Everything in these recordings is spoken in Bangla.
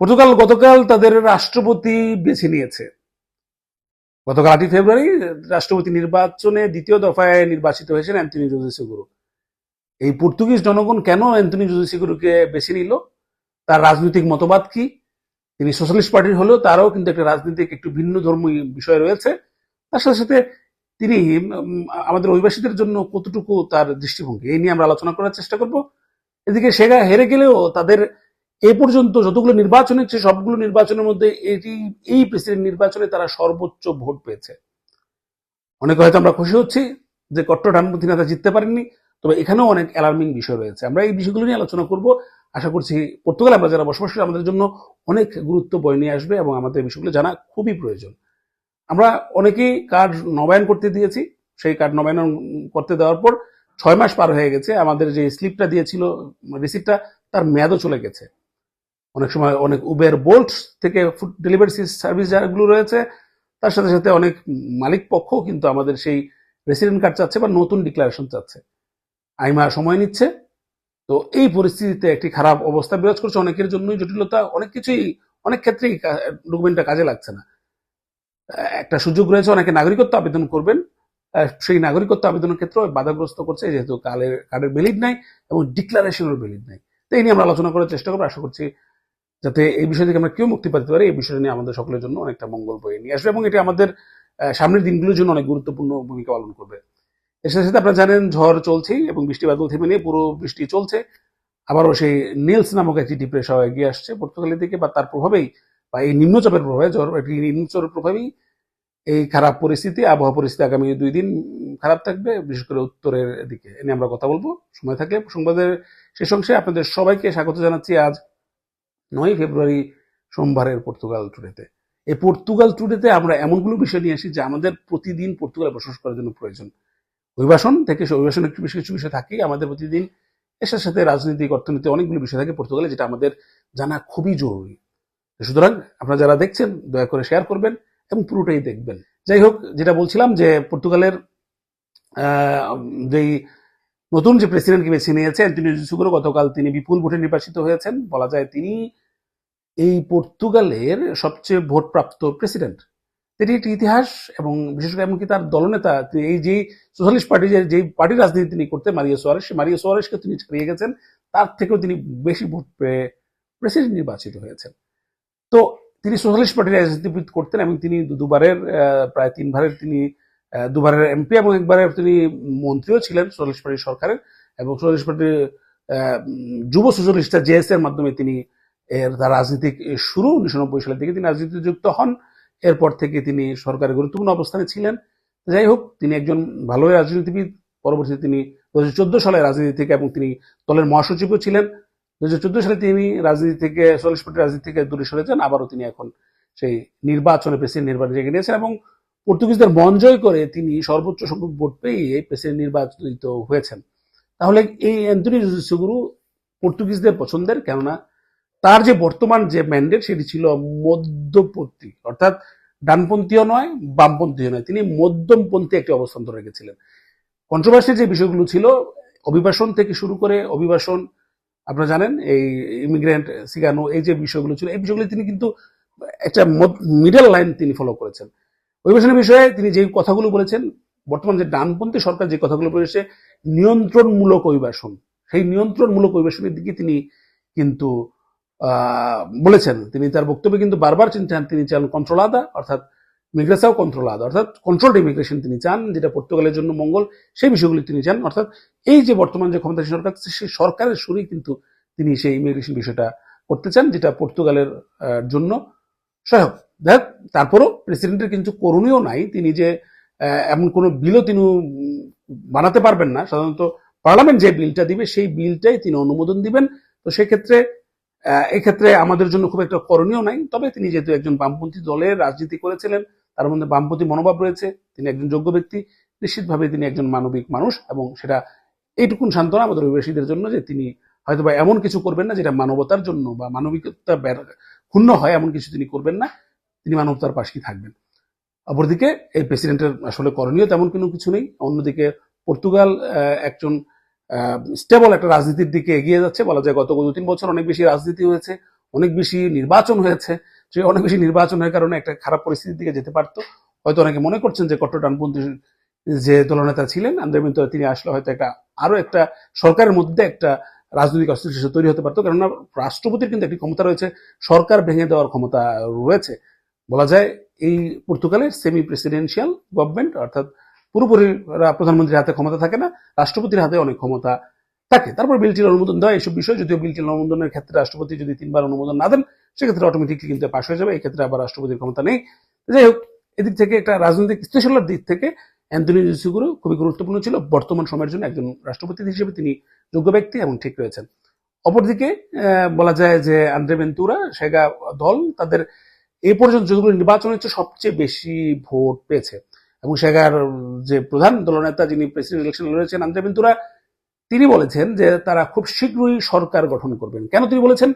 পর্তুগাল গতকাল তাদের রাষ্ট্রপতি বেছে নিয়েছে। গতকাল আটই ফেব্রুয়ারি রাষ্ট্রপতি নির্বাচনে দ্বিতীয় দফায় নির্বাচিত হয়েছেন অ্যান্টনি জোজে সেগুরো। এই পর্তুগিজ জনগণ কেন অ্যান্টনি জোজে সেগুরোকে বেছে নিল? তার রাজনৈতিক মতবাদ কি? তিনি সোশ্যালিস্ট পার্টির হলেও তারও কিন্তু একটা রাজনৈতিক, একটু ভিন্ন ধর্মী বিষয় রয়েছে। তার সাথে সাথে তিনি আমাদের অভিবাসীদের জন্য কতটুকু তার দৃষ্টিভঙ্গি? এই নিয়ে আমরা আলোচনা করার চেষ্টা করব। এদিকে সেগা হেরে গেলেও তাদের এ পর্যন্ত যতগুলো নির্বাচন হচ্ছে সবগুলো নির্বাচনের মধ্যে এটি, এই প্রেসিডেন্ট নির্বাচনে তারা সর্বোচ্চ ভোট পেয়েছে। অনেকে হয়তো আমরা খুশি হচ্ছি যে কট্টর ডানপন্থী নেতা জিততে পারেননি, তবে এখানেও অনেক অ্যালার্মিং বিষয় রয়েছে। আমরা এই বিষয়গুলো নিয়ে আলোচনা করব। আশা করছি পর্তুগালে আমরা যারা বসবাস করি, আমাদের জন্য অনেক গুরুত্ব বয়ে নিয়ে আসবে এবং আমাদের বিষয়গুলো জানা খুবই প্রয়োজন। আমরা অনেকেই কার্ড নবায়ন করতে দিয়েছি। সেই কার্ড নবায়ন করতে দেওয়ার পর ছয় মাস পার হয়ে গেছে। আমাদের যে স্লিপটা দিয়েছিল রিসিপ্টটা তার মেয়াদও চলে গেছে। অনেক সময় অনেক উবের বোল্ট থেকে ফুড ডেলিভারি সার্ভিস যাগুলো রয়েছে, তার সাথে সাথে অনেক মালিক পক্ষ কিন্তু আমাদের সেই রেসিডেন্ট কার্ড চাচ্ছে বা নতুন ডিক্লারেশন চাচ্ছে। আইমা সময় নিচ্ছে, তো এই পরিস্থিতিতে একটি খারাপ অবস্থা বিরাজ করছে অনেকের জন্যই জটিলতা। অনেক কিছুই, অনেক ক্ষেত্রেই ডকুমেন্টটা কাজে লাগছে না। একটা সুযোগ রয়েছে, অনেকে নাগরিকত্ব আবেদন করবেন সেই নাগরিকত্ব আবেদনের ক্ষেত্রে বাধাগ্রস্ত করছে, যেহেতু কালের কার্ডের ভ্যালিড নাই এবং ডিক্লারেশনের ভ্যালিড নাই। তো এই নিয়ে আমরা আলোচনা করার চেষ্টা করব। আশা করছি যাতে এই বিষয় থেকে আমরা কেউ মুক্তি পেতে পারি, এই বিষয়টা নিয়ে আমাদের সকলের জন্য অনেকটা মঙ্গল বয়ে নিয়ে আসবে এবং এটি আমাদের সামনের দিনগুলোর জন্য অনেক গুরুত্বপূর্ণ ভূমিকা পালন করবে। এর সাথে সাথে আপনারা জানেন ঝড় চলছেই এবং বৃষ্টি বাদল থেমে নিয়ে পুরো বৃষ্টি চলছে। আবারও সেই নীলস নামক একটি ডিপ্রেশন এগিয়ে আসছে পর্তুগালের দিকে বা তার প্রভাবেই বা এই নিম্নচাপের প্রভাবে, ঝড়, একটি নিম্নচাপের প্রভাবেই এই খারাপ পরিস্থিতি, আবহাওয়া পরিস্থিতি আগামী দুই দিন খারাপ থাকবে, বিশেষ করে উত্তরের দিকে। এ নিয়ে আমরা কথা বলব। সময় থাকলে সংবাদের শেষ অংশে আপনাদের সবাইকে স্বাগত জানাচ্ছি আজ নয় ফেব্রুয়ারি সোমবারের পর্তুগাল টুডেতে। এই পর্তুগাল টুডেতে আমরা এমনগুলো বিষয় নিয়ে আসি যে আমাদের প্রতিদিন পর্তুগালে বসবাস করার জন্য প্রয়োজন। অভিবাসন থেকে অভিবাসন একটু বেশ কিছু বিষয় থাকেই। আমাদের প্রতিদিন এর সাথে রাজনৈতিক, অর্থনীতি অনেকগুলো বিষয় থাকে পর্তুগালে যেটা আমাদের জানা খুবই জরুরি। সুতরাং আপনারা যারা দেখছেন, দয়া করে শেয়ার করবেন এবং পুরোটাই দেখবেন। যাই হোক, যেটা বলছিলাম যে পর্তুগালের যেই নতুন যে প্রেসিডেন্টকে বেছে নিয়েছে অ্যান্টনিও সুগুরো গতকাল তিনি বিপুল ভোটে নির্বাচিত হয়েছেন। বলা যায় তিনি এই পর্তুগালের সবচেয়ে ভোটপ্রাপ্ত প্রেসিডেন্ট এটি একটি ইতিহাস এবং বিশেষ করে এমনকি তার দলনেতা, তিনি এই যে সোশ্যালিস্ট পার্টি যে যেই পার্টির রাজনীতি তিনি করতে মারিও সোয়ারেস সেই মারিও সোয়ারেসকে তিনি ছাড়িয়ে গেছেন। তার থেকেও তিনি বেশি ভোট পেয়ে প্রেসিডেন্ট নির্বাচিত হয়েছেন। তো তিনি সোশ্যালিস্ট পার্টির রাজনীতিবিদ করতেন এবং তিনি দুবারের প্রায় তিনবারের তিনি দুবারের এমপি এবং একবারের তিনি মন্ত্রীও ছিলেন সোশ্যালিস্ট পার্টির সরকারের এবং সোশ্যালিস্ট পার্টির যুব সোশ্যালিস্ট জেএস এর মাধ্যমে তিনি এর তার রাজনীতিক শুরু উনিশশো নব্বই সালের দিকে তিনি রাজনীতিতে যুক্ত হন। এরপর থেকে তিনি সরকারের গুরুত্বপূর্ণ অবস্থানে ছিলেন। যাই হোক, তিনি একজন ভালো রাজনীতিবিদ। পরবর্তীতে তিনি দু হাজার চোদ্দ সালে রাজনীতি থেকে এবং তিনি দলের মহাসচিবও ছিলেন। দু হাজার চোদ্দ সালে তিনি রাজনীতি থেকে, চল্লিশ পার্টির রাজনীতি থেকে দূরে সরে যান। আবারও তিনি এখন সেই নির্বাচনে প্রেসিডেন্ট নির্বাচন জেগে নিয়েছেন এবং পর্তুগিজদের মন জয় করে তিনি সর্বোচ্চ সংখ্যক ভোট পেয়ে প্রেসিডেন্ট নির্বাচিত হয়েছেন। তাহলে এই অ্যান্টনি সুগুরু পর্তুগিজদের পছন্দের? কেননা তার যে বর্তমান যে ম্যান্ডেট সেটি ছিল মধ্যপন্থী, অর্থাৎ ডানপন্থীও নয়, বামপন্থীও নয়। তিনি মধ্যমপন্থী একটি অবস্থান ধরে রেখেছিলেন। কন্ট্রোভার্সির যে বিষয়গুলো ছিল, অভিবাসন থেকে শুরু করে অভিবাসন, আপনারা জানেন, এই ইমিগ্রেন্ট সিগানো এই যে বিষয়গুলো ছিল, এই বিষয়গুলো তিনি কিন্তু একটা মিডল লাইন তিনি ফলো করেছেন। অভিবাসনের বিষয়ে তিনি যে কথাগুলো বলেছেন, বর্তমান যে ডানপন্থী সরকার যে কথাগুলো বলেছে, নিয়ন্ত্রণমূলক অভিবাসন। সেই নিয়ন্ত্রণমূলক অভিবাসনের দিকে তিনি কিন্তু বলেছেন। তিনি তার বক্তব্যে কিন্তু বারবার চিন্তান, তিনি চান কন্ট্রোল আদা অর্থাৎ মিগ্রেসাও কন্ট্রোল আদা অর্থাৎ কন্ট্রোল ইমিগ্রেশন তিনি চান, যেটা পর্তুগালের জন্য মঙ্গল, সেই বিষয়গুলি তিনি চান। অর্থাৎ এই যে বর্তমান যে ক্ষমতাসীন সরকার সেই সরকারের সুরেই কিন্তু তিনি সেই ইমিগ্রেশন বিষয়টা করতে চান, যেটা পর্তুগালের জন্য। সহায়ক দেখ তারপরও প্রেসিডেন্টের কিন্তু করণীয় নাই। তিনি যে এমন কোনো বিলও তিনি বানাতে পারবেন না। সাধারণত পার্লামেন্ট যে বিলটা দিবে, সেই বিলটাই তিনি অনুমোদন দিবেন। তো সেক্ষেত্রে এক্ষেত্রে আমাদের জন্য খুব একটা করণীয় নাই, তবে তিনি যেহেতু একজন বামপন্থী দলের রাজনীতি করেছিলেন, তার মধ্যে বামপন্থী মনোভাব রয়েছে, তিনি একজন যোগ্য ব্যক্তি, নিশ্চিতভাবে তিনি একজন মানবিক মানুষ এবং সেটা এইটুকুন সান্ত্বনা আমাদের অভিবাসীদের জন্য যে তিনি হয়তো বা এমন কিছু করবেন না যেটা মানবতার জন্য বা মানবিকতা ক্ষুণ্ণ হয় এমন কিছু তিনি করবেন না, তিনি মানবতার পাশেই থাকবেন। অপরদিকে এই প্রেসিডেন্টের আসলে করণীয় তেমন কোনো কিছু নেই, অন্যদিকে পর্তুগাল একজন স্টেবল একটা রাজনীতির দিকে এগিয়ে যাচ্ছে। বলা যায় গত দু তিন বছর অনেক বেশি রাজনীতি হয়েছে, অনেক বেশি নির্বাচন হয়েছে। যে অনেক বেশি নির্বাচন নির্বাচনের কারণে একটা খারাপ পরিস্থিতির দিকে যেতে পারতো, হয়তো অনেকে মনে করছেন যে কট্টর ডানপন্থী যে দলনেতা ছিলেন, আন্দ্রে বেন্তুরা তিনি আসলে হয়তো একটা আরও একটা সরকারের মধ্যে একটা রাজনৈতিক অস্থিরতা তৈরি হতে পারতো। কেননা রাষ্ট্রপতির কিন্তু একটি ক্ষমতা রয়েছে, সরকার ভেঙে দেওয়ার ক্ষমতা রয়েছে। বলা যায় এই পর্তুগালের সেমি প্রেসিডেন্সিয়াল গভর্নমেন্ট অর্থাৎ পুরোপুরি প্রধানমন্ত্রীর হাতে ক্ষমতা থাকে না, রাষ্ট্রপতির হাতে অনেক ক্ষমতা থাকে। তারপর বিলটির অনুমোদন দেওয়া এইসব বিষয়, যদিও বিলটির অনুমোদনের ক্ষেত্রে রাষ্ট্রপতি যদি তিনবার অনুমোদন না দেন, সেক্ষেত্রে অটোমেটিকলি কিন্তু পাশ হয়ে যাবে এই ক্ষেত্রে আবার রাষ্ট্রপতির ক্ষমতা নেই। যাই হোক, এদিক থেকে একটা রাজনৈতিক স্থিতিশীলতার দিক থেকে অ্যান্টনি জুসিগুরু খুবই গুরুত্বপূর্ণ ছিল। বর্তমান সময়ের জন্য একজন রাষ্ট্রপতি হিসেবে তিনি যোগ্য ব্যক্তি এবং ঠিক রয়েছেন। অপরদিকে বলা যায় যে আন্দ্রে বেন্তুরা, সেগা দল তাদের এ পর্যন্ত যতগুলো নির্বাচন হচ্ছে সবচেয়ে বেশি ভোট পেয়েছে। এবং সেগার যে প্রধান দলনেতা যিনি প্রেসিডেন্ট ইলেকশন লড়েছেন, আন্দ্রে বেন্তুরা, তিনি বলেছেন যে তারা খুব শীঘ্রই সরকার গঠন করবেন। কেন তিনি বলেছেন?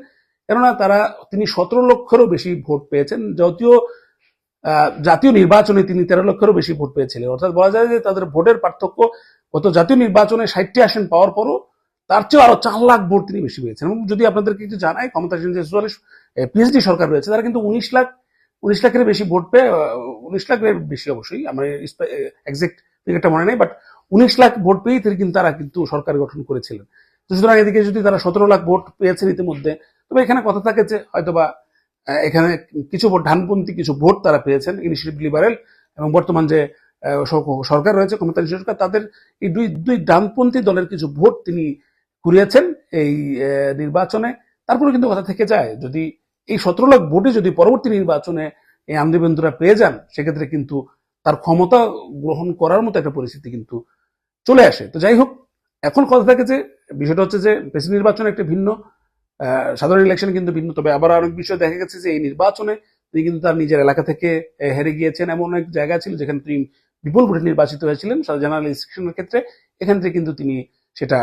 কেননা তারা, তিনি সতেরো লক্ষেরও বেশি ভোট পেয়েছেন, যদিও জাতীয় নির্বাচনে তিনি তেরো লক্ষেরও বেশি ভোট পেয়েছিলেন। অর্থাৎ বলা যায় যে তাদের ভোটের পার্থক্য গত জাতীয় নির্বাচনে ষাটটি আসন পাওয়ার পরও তার চেয়ে আরও চার লাখ ভোট তিনি বেশি পেয়েছেন। এবং যদি আপনাদেরকে কিছু জানাই, ক্ষমতাসীন যে পিএইচডি সরকার রয়েছে, তারা কিন্তু উনিশ লাখ উনিশ লাখের বেশি ভোট পেয়ে উনিশ লাখের বেশি অবশ্যই। আমার এক্সাক্ট ফিগারটা মনে নেই বাট উনিশ লাখ ভোট পেয়েই তিনি কিন্তু, তারা কিন্তু সরকার গঠন করেছিলেন। তো সুতরাং এদিকে যদি তারা সতেরো লাখ ভোট পেয়েছেন ইতিমধ্যে, তবে এখানে কথা থাকে যে হয়তোবা এখানে কিছু ভোট ডানপন্থী কিছু ভোট তারা পেয়েছেন ইনিশিয়েটিভ লিবারেল এবং বর্তমান যে সরকার রয়েছে ক্ষমতাসীন সরকার, তাদের এই দুই দুই ডানপন্থী দলের কিছু ভোট তিনি কুড়িয়েছেন এই নির্বাচনে। তারপরে কিন্তু কথা থেকে যায়, যদি এই সতেরো লাখ ভোটে যদি পরবর্তী নির্বাচনে এই আমদি বন্ধুরা পেয়ে যান, সেক্ষেত্রে কিন্তু তার ক্ষমতা গ্রহণ করার মতো একটা পরিস্থিতি কিন্তু চলে আসে। তো যাই হোক, এখন কথা থাকে যে, বিষয়টা হচ্ছে যে প্রেসিডেন্ট নির্বাচন একটা ভিন্ন সাধারণ ইলেকশন কিন্তু ভিন্ন, তবে আবার অনেক বিষয় দেখা গেছে যে, এই নির্বাচনে তিনি কিন্তু তার নিজের এলাকা থেকে হেরে গিয়েছেন এমন অনেক জায়গা ছিল যেখানে তিনি বিপুল ভোটে নির্বাচিত হয়েছিলেন। জেনারেল ইলেকশনের ক্ষেত্রে এখান থেকে কিন্তু তিনি সেটা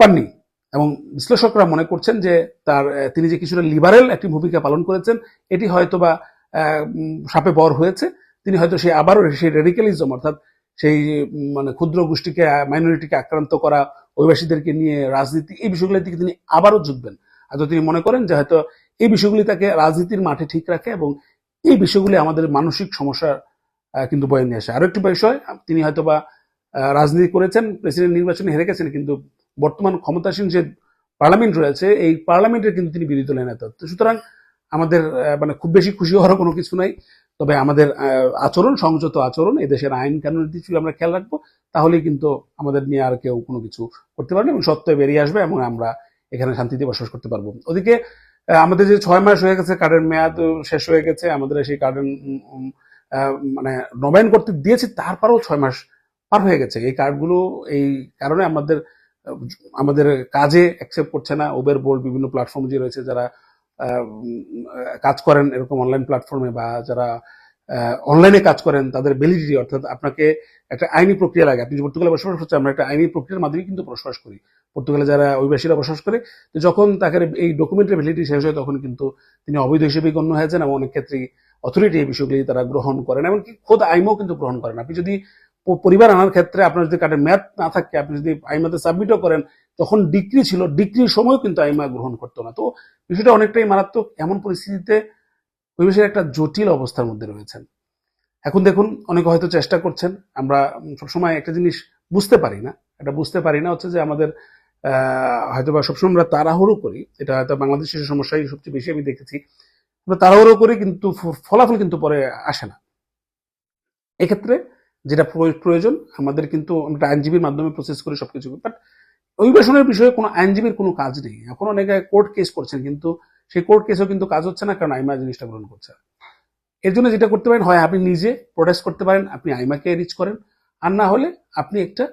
পাননি। এবং বিশ্লেষকরা মনে করছেন যে তার তিনি যে কিছুটা লিবারেল একটি ভূমিকা পালন করেছেন এটি হয়তোবা আহ, উম, সাপে বর হয়েছে। তিনি হয়তো সেই আবারও সেই রেডিক্যালিজম অর্থাৎ সেই মানে ক্ষুদ্র গোষ্ঠীকে মাইনরিটিকে আক্রান্ত করা অভিবাসীদেরকে নিয়ে রাজনীতি এই বিষয়গুলোর দিকে তিনি আবারও ঝুঁকবেন হয়তো তিনি মনে করেন যে হয়তো এই বিষয়গুলি তাকে রাজনীতির মাঠে ঠিক রাখে এবং এই বিষয়গুলি আমাদের মানসিক সমস্যা আহ, কিন্তু বয়ে নিয়ে আসে। আরও একটি বিষয় তিনি হয়তোবা আহ, রাজনীতি করেছেন প্রেসিডেন্ট নির্বাচনে হেরে গেছেন কিন্তু বর্তমান ক্ষমতাসীন যে পার্লামেন্ট রয়েছে, এই পার্লামেন্টের কিন্তু তিনি বিরোধী দলের নেতা। সুতরাং আমাদের মানে খুব বেশি খুশি হওয়ার কোনো কিছু নাই। তবে আমাদের আচরণ, সংযত আচরণ এদেশের আইন কানুন যদি আমরা খেয়াল রাখব। তাহলেই কিন্তু আমাদের নিয়ে আর কেউ কোনো কিছু করতে পারবে এবং সত্য বেরিয়ে আসবে এবং আমরা এখানে শান্তিতে বসবাস করতে পারব। ওদিকে আমাদের যে ছয় মাস হয়ে গেছে, কার্ডের মেয়াদ শেষ হয়ে গেছে, আমাদের সেই কার্ডের মানে নবায়ন করতে দিয়েছি, তারপরেও ছয় মাস পার হয়ে গেছে। এই কার্ডগুলো, এই কারণে আমাদের আমাদের কাজে অ্যাকসেপ্ট করছে না। ওবের বোর্ড বিভিন্ন প্ল্যাটফর্ম যে রয়েছে যারা কাজ করেন এরকম অনলাইন প্ল্যাটফর্মে বা যারা অনলাইনে কাজ করেন, তাদের ভ্যালিডিটি অর্থাৎ আপনাকে একটা আইনি প্রক্রিয়া লাগে। আপনি পর্তুগালে বসবাস করছেন, আমরা একটা আইনি প্রক্রিয়ার মাধ্যমে কিন্তু বসবাস করি। পর্তুগালে যারা অভিবাসীরা বসবাস করে, তো যখন তাকে এই ডকুমেন্টের ভ্যালিডিটি শেষ হয়, তখন কিন্তু তিনি অবৈধ হিসেবে গণ্য হয়েছেন এবং অনেক ক্ষেত্রেই অথরিটি এই বিষয়গুলি তারা গ্রহণ করেন। এমনকি খোদ আইমও কিন্তু গ্রহণ করেন। আপনি যদি পরিবার আনার ক্ষেত্রে আপনার যদি কার্ডের ম্যাথ না থাকে, আপনি যদি আইমাতে সাবমিটও করেন, তখন ডিগ্রি ছিল, ডিগ্রির সময়ও কিন্তু আইমা গ্রহণ করতো না। তো বিষয়টা অনেকটাই মারাত্মক। এমন পরিস্থিতিতে পরিবেশের একটা জটিল অবস্থার মধ্যে রয়েছেন। এখন দেখুন, অনেকে হয়তো চেষ্টা করছেন, আমরা সবসময় একটা জিনিস বুঝতে পারি না। এটা বুঝতে পারি না হচ্ছে যে আমাদের হয়তো বা সবসময় আমরা তাড়াহুড়ো করি। এটা হয়তো বাংলাদেশের সমস্যাই সবচেয়ে বেশি আমি দেখেছি। আমরা তাড়াহুড়ো করি কিন্তু ফলাফল কিন্তু পরে আসে না। এক্ষেত্রে যেটা প্রয়োজন, আমাদের কিন্তু আমরা আইনজীবীর মাধ্যমে প্রসেস করি সবকিছু। বাট অভিবাসনের বিষয়ে কোনো আইনজীবীর কোনো কাজ নেই। এখন অনেকে কোর্ট কেস করছেন, কিন্তু সেই কোর্ট কেসও কিন্তু কাজ হচ্ছে না, কারণ আইমা জিনিসটা গ্রহণ করছে। এর জন্য যেটা করতে পারেন, হয় আপনি নিজে প্রোটেস্ট করতে পারেন, আপনি আইমাকে রিচ করেন, আর না হলে আপনি একটা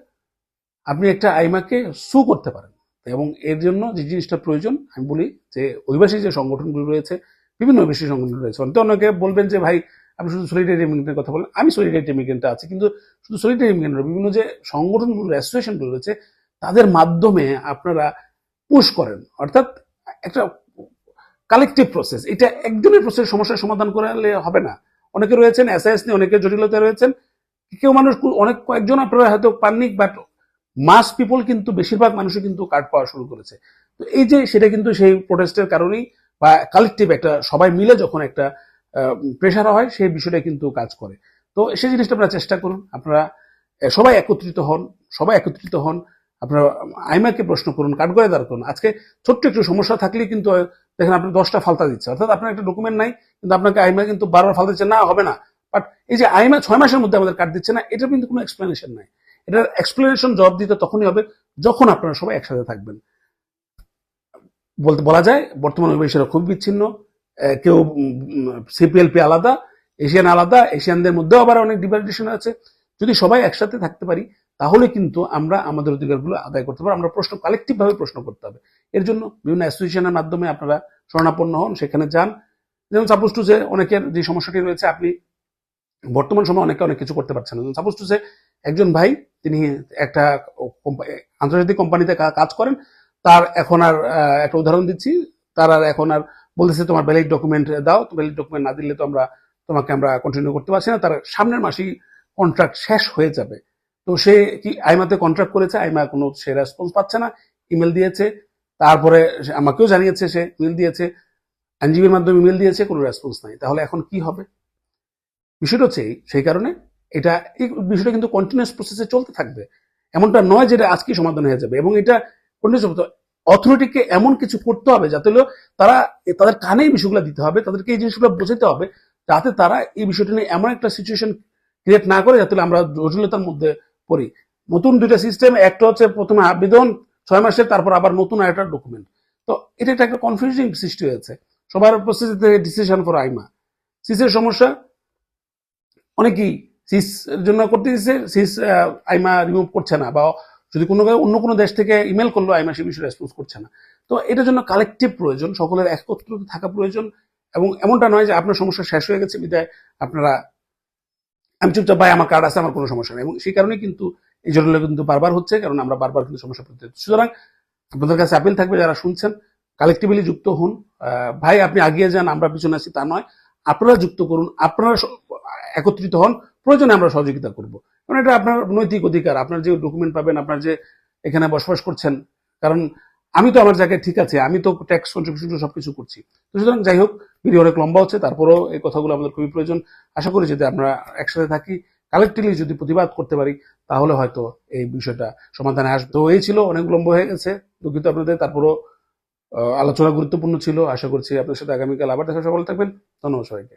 আপনি একটা আইমাকে সু করতে পারেন। এবং এর জন্য যে জিনিসটা প্রয়োজন, আমি বলি যে অভিবাসী যে সংগঠনগুলো রয়েছে, বিভিন্ন অভিবাসী সংগঠন রয়েছে। অনেকে বলবেন যে, ভাই আপনি শুধু সলিডারি ইমিগ্রেন্টের কথা বলেন আমি সলিডারি ইমিগ্রেন্টে আছি, কিন্তু শুধু সলিডারি ইমিগ্রেন্ট বিভিন্ন যে সংগঠনগুলো অ্যাসোসিয়েশনগুলো রয়েছে, তাদের মাধ্যমে আপনারা পুশ করেন। অর্থাৎ একটা কালেকটিভ প্রসেস এটা একজনের প্রসেস সমস্যার সমাধান করলে হবে না। অনেকে রয়েছেন এসআইএস নিয়ে অনেকে জটিলতা রয়েছেন, কেউ মানুষ অনেক কয়েকজন আপনারা হয়তো পাননি বাট মাস পিপল কিন্তু বেশিরভাগ মানুষই কিন্তু কার্ড পাওয়া শুরু করেছে। তো এই যে, সেটা কিন্তু সেই প্রোটেস্টের কারণেই বা কালেকটিভ একটা, সবাই মিলে যখন একটা প্রেশার হয়, সেই বিষয়টা কিন্তু কাজ করে। তো সেই জিনিসটা আপনারা চেষ্টা করুন। আপনারা সবাই একত্রিত হন, সবাই একত্রিত হন। আপনারা আইমাকে প্রশ্ন করুন কাঠগড়ায় দাঁড় করুন। আজকে ছোট্ট একটু সমস্যা থাকলে কিন্তু দেখেন আপনি দশটা ফালতা দিচ্ছে। অর্থাৎ আপনার একটা ডকুমেন্ট নাই, কিন্তু আপনাকে আইমা কিন্তু বারবার ফালতা দিচ্ছে, না, হবে না। বাট এই যে আইমা ছয় মাসের মধ্যে আমাদের কাট দিচ্ছে না এটা কিন্তু কোনো এক্সপ্লেনেশন নাই। এটার এক্সপ্লেনেশন জবাব দিতে তখনই হবে যখন আপনারা সবাই একসাথে থাকবেন। বলতে, বলা যায়, বর্তমান অভিবাসীরা খুব বিচ্ছিন্ন। কেউ সিপিএলপি আলাদা এশিয়ান আলাদা এশিয়ানদের মধ্যেও আবার অনেক ডিভাইডেশন আছে। যদি সবাই একসাথে থাকতে পারি, তাহলে কিন্তু আমরা আমাদের অধিকারগুলো আদায় করতে পারব। আমরা প্রশ্ন কালেকটিভ ভাবে প্রশ্ন করতে হবে। এর জন্য বিভিন্ন অ্যাসোসিয়েশনের মাধ্যমে আপনারা শরণাপন্ন হন, সেখানে যান। যেমন সাপোজ টু যে অনেকের যে সমস্যাটি রয়েছে, আপনি বর্তমান সময় অনেকে অনেক কিছু করতে পারছেন না। সাপোজ টু যে একজন ভাই, তিনি একটা আন্তর্জাতিক কোম্পানিতে কাজ করেন। তার এখন আর একটা উদাহরণ দিচ্ছি। তার আর এখন আর বলতেছে তোমার ভ্যালিড ডকুমেন্ট দাও ভ্যালিড ডকুমেন্ট না দিলে তো আমরা, তোমাকে আমরা কন্টিনিউ করতে পারছি না। তার সামনের মাসেই কন্ট্রাক্ট শেষ হয়ে যাবে। তো সে কি আইমাতে কন্ট্রাক্ট করেছে? আইমা কোনো সে রেসপন্স পাচ্ছে না। ইমেল দিয়েছে। তারপরে আমাকেও জানিয়েছে, সে ইমেল দিয়েছে। আইনজীবীর মাধ্যমে ইমেল দিয়েছে, কোনো রেসপন্স নাই। তাহলে এখন কি হবে? বিষয়টা হচ্ছে সেই কারণে এটা, এই বিষয়টা কিন্তু কন্টিনিউয়াস প্রসেসে চলতে থাকবে। এমনটা নয় যে এটা আজকেই সমাধান হয়ে যাবে। এবং এটা কন্টিনিউয়াস অথরিটিকে এমন কিছু করতে হবে যাতে হলো তারা, তাদের কানে এই বিষয়গুলো দিতে হবে, তাদেরকে এই জিনিসগুলো বোঝাতে হবে, যাতে তারা এই বিষয়টা নিয়ে এমন একটা সিচুয়েশন ক্রিয়েট না করে যাতে আমরা জটিলতার মধ্যে পড়ি। নতুন দুইটা সিস্টেম একটা হচ্ছে প্রথমে আবেদন, ছয় মাসের, তারপর আবার নতুন আরেকটা ডকুমেন্ট তো এটা একটা একটা কনফিউজিং সৃষ্টি হয়েছে। সবার প্রসেস ডিসিশন ফর আইমা। সিসের সমস্যা, অনেকেই সিস জন্য করতে দিচ্ছে সিস আইমা রিমুভ করছে না বা যদি কোনো অন্য কোনো দেশ থেকে ইমেল করল আইমা সে বিষয়ে রেসপন্স করছে না। তো এটার জন্য কালেকটিভ প্রয়োজন, সকলের একত্রিত থাকা প্রয়োজন এবং এমনটা নয় যে আপনার সমস্যা শেষ হয়ে গেছে, বিদায়, আপনারা, আমি চুপচাপ, ভাই, আমার কার্ড আছে, আমার কোনো সমস্যা নেই। এবং সেই কারণে কিন্তু এই জটিলতা কিন্তু বারবার হচ্ছে, কারণ আমরা বারবার কিন্তু সমস্যা পড়তে। সুতরাং আপনাদের কাছে আপিল থাকবে যারা শুনছেন কালেকটিভলি যুক্ত হন। ভাই, আপনি আগিয়ে যান, আমরা পিছনে আছি। তা নয়, আপনারা যুক্ত করুন, আপনারা একত্রিত হন প্রয়োজনে আমরা সহযোগিতা করব। কারণ এটা আপনার নৈতিক অধিকার। আপনার যে ডকুমেন্ট পাবেন, আপনার যে এখানে বসবাস করছেন, কারণ আমি তো আমার জায়গায় ঠিক আছে, আমি তো ট্যাক্স কন্ট্রিবিউশন সবকিছু করছি। সুতরাং যাই হোক ভিডিও অনেক লম্বা হচ্ছে, তারপরেও এই কথাগুলো আমাদের খুবই প্রয়োজন। আশা করি যদি আমরা একসাথে থাকি কালেক্টিভলি যদি প্রতিবাদ করতে পারি, তাহলে হয়তো এই বিষয়টা সমাধানে আসবে। তো এই ছিল, অনেক লম্বা হয়ে গেছে, দুঃখিত আপনাদের। তারপরও আলোচনা গুরুত্বপূর্ণ ছিল। আশা করছি আপনার সাথে আগামীকাল আবার দেখা সকল থাকবেন। ধন্যবাদ সবাইকে।